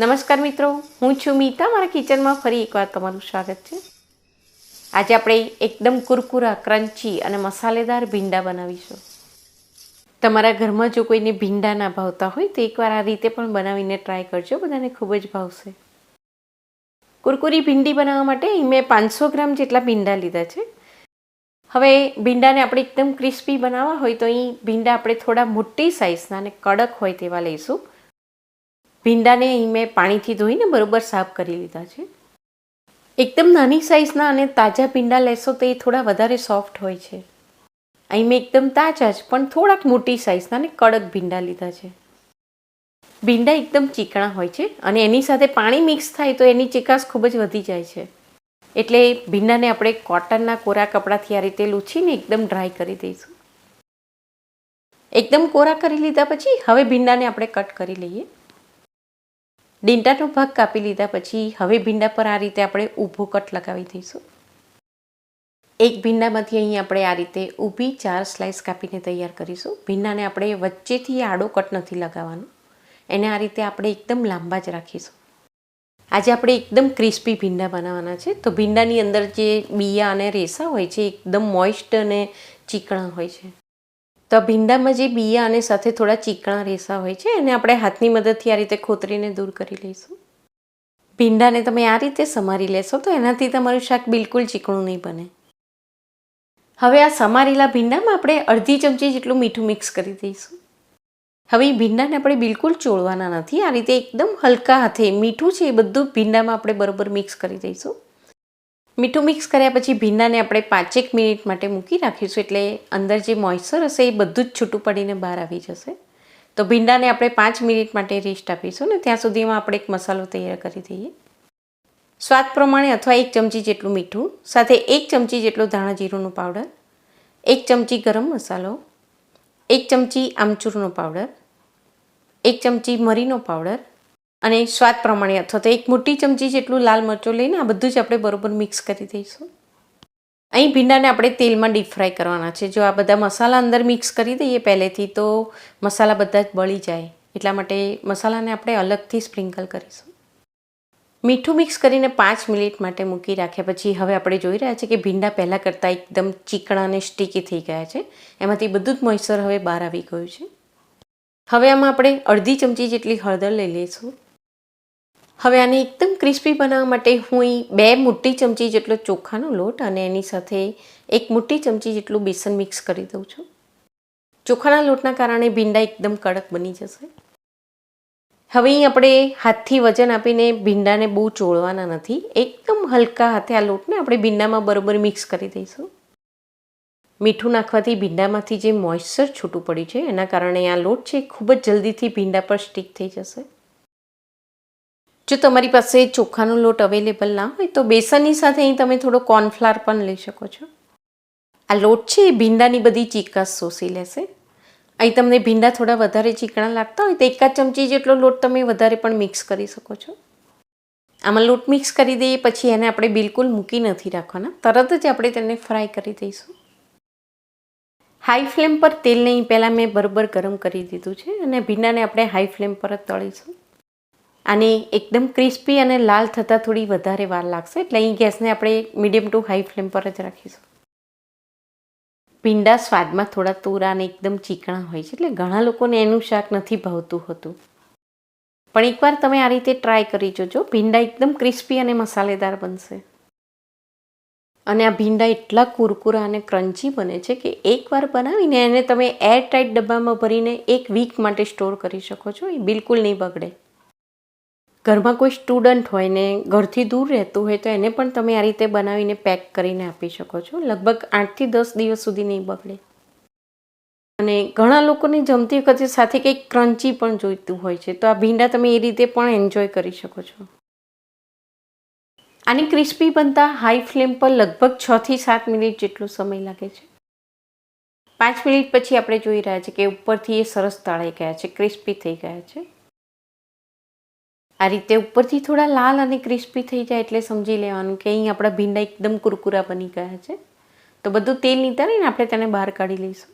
નમસ્કાર મિત્રો, હું છું મીતા. મારા કિચનમાં ફરી એકવાર તમારું સ્વાગત છે. આજે આપણે એકદમ કુરકુરા, ક્રન્ચી અને મસાલેદાર ભીંડા બનાવીશું. તમારા ઘરમાં જો કોઈને ભીંડા ના ભાવતા હોય તો એકવાર આ રીતે પણ બનાવીને ટ્રાય કરજો. બધાને ખૂબ જ ભાવશે. કુરકુરી ભીંડી બનાવવા માટે મેં પાંચસો ગ્રામ જેટલા ભીંડા લીધા છે. હવે ભીંડાને આપણે એકદમ ક્રિસ્પી બનાવવા હોય તો અહીં ભીંડા આપણે થોડા મોટી સાઇઝના અને કડક હોય તેવા લઈશું. ભીંડાને અહીં મેં પાણીથી ધોઈને બરોબર સાફ કરી લીધા છે. એકદમ નાની સાઇઝના અને તાજા ભીંડા લેશો તો એ થોડા વધારે સોફ્ટ હોય છે. અહીં મેં એકદમ તાજા જ પણ થોડાક મોટી સાઇઝના અને કડક ભીંડા લીધા છે. ભીંડા એકદમ ચીકણા હોય છે અને એની સાથે પાણી મિક્સ થાય તો એની ચીકાશ ખૂબ જ વધી જાય છે. એટલે ભીંડાને આપણે કોટનના કોરા કપડાથી આ રીતે લૂછીને એકદમ ડ્રાય કરી દઈશું. એકદમ કોરા કરી લીધા પછી હવે ભીંડાને આપણે કટ કરી લઈએ. ડીંટાનો ભાગ કાપી લીધા પછી હવે ભીંડા પર આ રીતે આપણે ઊભો કટ લગાવી દઈશું. એક ભીંડામાંથી અહીં આપણે આ રીતે ઊભી ચાર સ્લાઇસ કાપીને તૈયાર કરીશું. ભીંડાને આપણે વચ્ચેથી આડો કટ નથી લગાવવાનો. એને આ રીતે આપણે એકદમ લાંબા જ રાખીશું. આજે આપણે એકદમ ક્રિસ્પી ભીંડા બનાવવાના છે. તો ભીંડાની અંદર જે બિયા અને રેસા હોય છે એકદમ મોઇસ્ટ અને ચીકણા હોય છે. તો ભીંડામાં જે બિયા અને સાથે થોડા ચીકણા રેસા હોય છે, એને આપણે હાથની મદદથી આ રીતે ખોતરીને દૂર કરી લઈશું. ભીંડાને તમે આ રીતે સમારી લેશો તો એનાથી તમારું શાક બિલકુલ ચીકણું નહીં બને. હવે આ સમારેલા ભીંડામાં આપણે અડધી ચમચી જેટલું મીઠું મિક્સ કરી દઈશું. હવે ભીંડાને આપણે બિલકુલ ચોળવાના નથી, આ રીતે એકદમ હલકા હાથે મીઠું છે એ બધું ભીંડામાં આપણે બરોબર મિક્સ કરી દઈશું. મીઠું મિક્સ કર્યા પછી ભીંડાને આપણે પાંચેક મિનિટ માટે મૂકી રાખીશું એટલે અંદર જે મોઇશ્ચર હશે એ બધું જ છૂટું પડીને બહાર આવી જશે. તો ભીંડાને આપણે પાંચ મિનિટ માટે રેસ્ટ આપીશું ને ત્યાં સુધીમાં આપણે એક મસાલો તૈયાર કરી દઈએ. સ્વાદ પ્રમાણે અથવા એક ચમચી જેટલું મીઠું, સાથે એક ચમચી જેટલું ધાણા જીરુંનું પાવડર એક ચમચી ગરમ મસાલો, એક ચમચી આમચૂરનો પાવડર એક ચમચી મરીનો પાવડર અને સ્વાદ પ્રમાણે, અથવા તો એક મોટી ચમચી જેટલું લાલ મરચું લઈને આ બધું જ આપણે બરોબર મિક્સ કરી દઈશું. અહીં ભીંડાને આપણે તેલમાં ડીપ ફ્રાય કરવાના છે. જો આ બધા મસાલા અંદર મિક્સ કરી દઈએ પહેલેથી, તો મસાલા બધા જ બળી જાય. એટલા માટે મસાલાને આપણે અલગથી સ્પ્રિંકલ કરીશું. મીઠું મિક્સ કરીને પાંચ મિનિટ માટે મૂકી રાખ્યા પછી, હવે આપણે જોઈ રહ્યા છીએ કે ભીંડા પહેલાં કરતાં એકદમ ચીકણા અને સ્ટીકી થઈ ગયા છે. એમાંથી બધું જ મોઇશ્ચર હવે બહાર આવી ગયું છે. હવે આમાં આપણે અડધી ચમચી જેટલી હળદર લઈ લઈશું. હવે આને એકદમ ક્રિસ્પી બનાવવા માટે હું બે મોટી ચમચી જેટલો ચોખાનો લોટ અને એની સાથે એક મોટી ચમચી જેટલું બેસન મિક્સ કરી દઉં છું. ચોખાના લોટના કારણે ભીંડા એકદમ કડક બની જશે. હવે આપણે હાથથી વજન આપીને ભીંડાને બહુ ચોળવાના નથી, એકદમ હલકા હાથે આ લોટને આપણે ભીંડામાં બરોબર મિક્સ કરી દઈશું. મીઠું નાખવાથી ભીંડામાંથી જે મોઇશ્ચર છૂટું પડ્યું છે, એના કારણે આ લોટ છે ખૂબ જ જલ્દીથી ભીંડા પર સ્ટીક થઈ જશે. જો તમારી પાસે ચોખાનો લોટ અવેલેબલ ના હોય, તો બેસનની સાથે અહીં તમે થોડો કોર્નફ્લાર પણ લઈ શકો છો. આ લોટ છે એ ભીંડાની બધી ચીકાશ શોષી લેશે. અહીં તમને ભીંડા થોડા વધારે ચીકણા લાગતા હોય, તો એકાદ ચમચી જેટલો લોટ તમે વધારે પણ મિક્સ કરી શકો છો. આમાં લોટ મિક્સ કરી દઈએ પછી એને આપણે બિલકુલ મૂકી નથી રાખવાના. તરત જ આપણે તેને ફ્રાય કરી દઈશું. હાઈ ફ્લેમ પર તેલને પહેલાં મેં બરોબર ગરમ કરી દીધું છે અને ભીંડાને આપણે હાઈ ફ્લેમ પર જ તળીશું. આને એકદમ ક્રિસ્પી અને લાલ થતાં થોડી વધારે વાર લાગશે. એટલે અહીં ગેસને આપણે મીડિયમ ટુ હાઈ ફ્લેમ પર જ રાખીશું. ભીંડા સ્વાદમાં થોડા તોરા અને એકદમ ચીકણા હોય છે. એટલે ઘણા લોકોને એનું શાક નથી ભાવતું હોતું. પણ એકવાર તમે આ રીતે ટ્રાય કરી જોજો. ભીંડા એકદમ ક્રિસ્પી અને મસાલેદાર બનશે. અને આ ભીંડા એટલા કુરકુરા અને ક્રન્ચી બને છે કે એકવાર બનાવીને એને તમે એર ટાઈટ ડબ્બામાં ભરીને એક વીક માટે સ્ટોર કરી શકો છો. એ બિલકુલ નહીં બગડે. ઘરમાં કોઈ સ્ટુડન્ટ હોય ને ઘરથી દૂર રહેતું હોય તો એને પણ તમે આ રીતે બનાવીને પેક કરીને આપી શકો છો. લગભગ આઠથી દસ દિવસ સુધી નહીં બગડે. અને ઘણા લોકોને જમતી વખતે સાથે કંઈક ક્રન્ચી પણ જોઈતું હોય છે. તો આ ભીંડા તમે એ રીતે પણ એન્જોય કરી શકો છો. આની ક્રિસ્પી બનતા હાઈ ફ્લેમ પર લગભગ છથી સાત મિનિટ જેટલો સમય લાગે છે. પાંચ મિનિટ પછી આપણે જોઈ રહ્યા છીએ કે ઉપરથી એ સરસ તળાઈ ગયા છે, ક્રિસ્પી થઈ ગયા છે. આ રીતે ઉપરથી થોડા લાલ અને ક્રિસ્પી થઈ જાય એટલે સમજી લેવાનું કે અહીં આપણા ભીંડા એકદમ કુરકુરા બની ગયા છે. તો બધું તેલ નીતારીને આપણે તેને બહાર કાઢી લઈશું.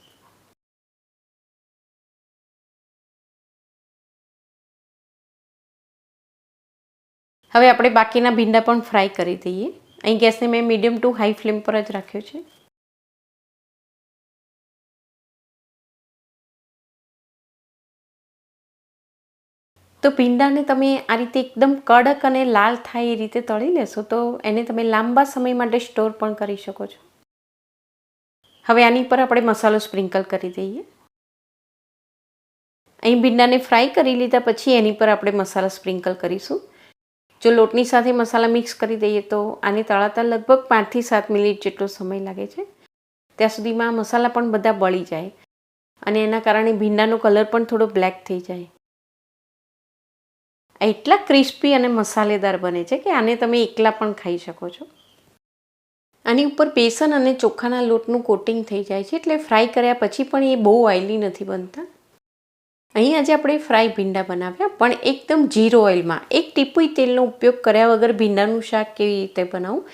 હવે આપણે બાકીના ભીંડા પણ ફ્રાય કરી દઈએ. અહીં ગેસને મેં મીડિયમ ટુ હાઈ ફ્લેમ પર જ રાખ્યો છે. તો ભીંડાને તમે આ રીતે એકદમ કડક અને લાલ થાય એ રીતે તળી લેશો, તો એને તમે લાંબા સમય માટે સ્ટોર પણ કરી શકો છો. હવે આની પર આપણે મસાલો સ્પ્રિંકલ કરી દઈએ. અહીં ભીંડાને ફ્રાય કરી લીધા પછી એની પર આપણે મસાલા સ્પ્રિંકલ કરીશું. જો લોટની સાથે મસાલા મિક્સ કરી દઈએ તો આને તળાતા લગભગ પાંચથી સાત મિનિટ જેટલો સમય લાગે છે. ત્યાં સુધીમાં મસાલા પણ બધા બળી જાય અને એના કારણે ભીંડાનો કલર પણ થોડો બ્લેક થઈ જાય. એટલા ક્રિસ્પી અને મસાલેદાર બને છે કે આને તમે એકલા પણ ખાઈ શકો છો. આની ઉપર બેસન અને ચોખાના લોટનું કોટિંગ થઈ જાય છે એટલે ફ્રાય કર્યા પછી પણ એ બહુ ઓઇલી નથી બનતા. અહીં આજે આપણે ફ્રાય ભીંડા બનાવ્યા, પણ એકદમ જીરો ઓઇલમાં એક ટીપુઈ તેલનો ઉપયોગ કર્યા વગર ભીંડાનું શાક કેવી રીતે બનાવું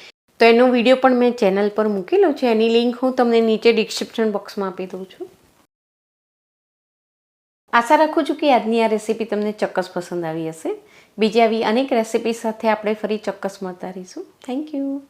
તો એનો વીડિયો પણ મેં ચેનલ પર મૂકેલો છે. એની લિંક હું તમને નીચે ડિસ્ક્રિપ્શન બોક્સમાં આપી દઉં છું. આશા રાખું છું કે આજની આ રેસીપી તમને ચોક્કસ પસંદ આવી હશે. બીજી આવી અનેક રેસીપી સાથે આપણે ફરી ચોક્કસ મળતા રહીશું. Thank you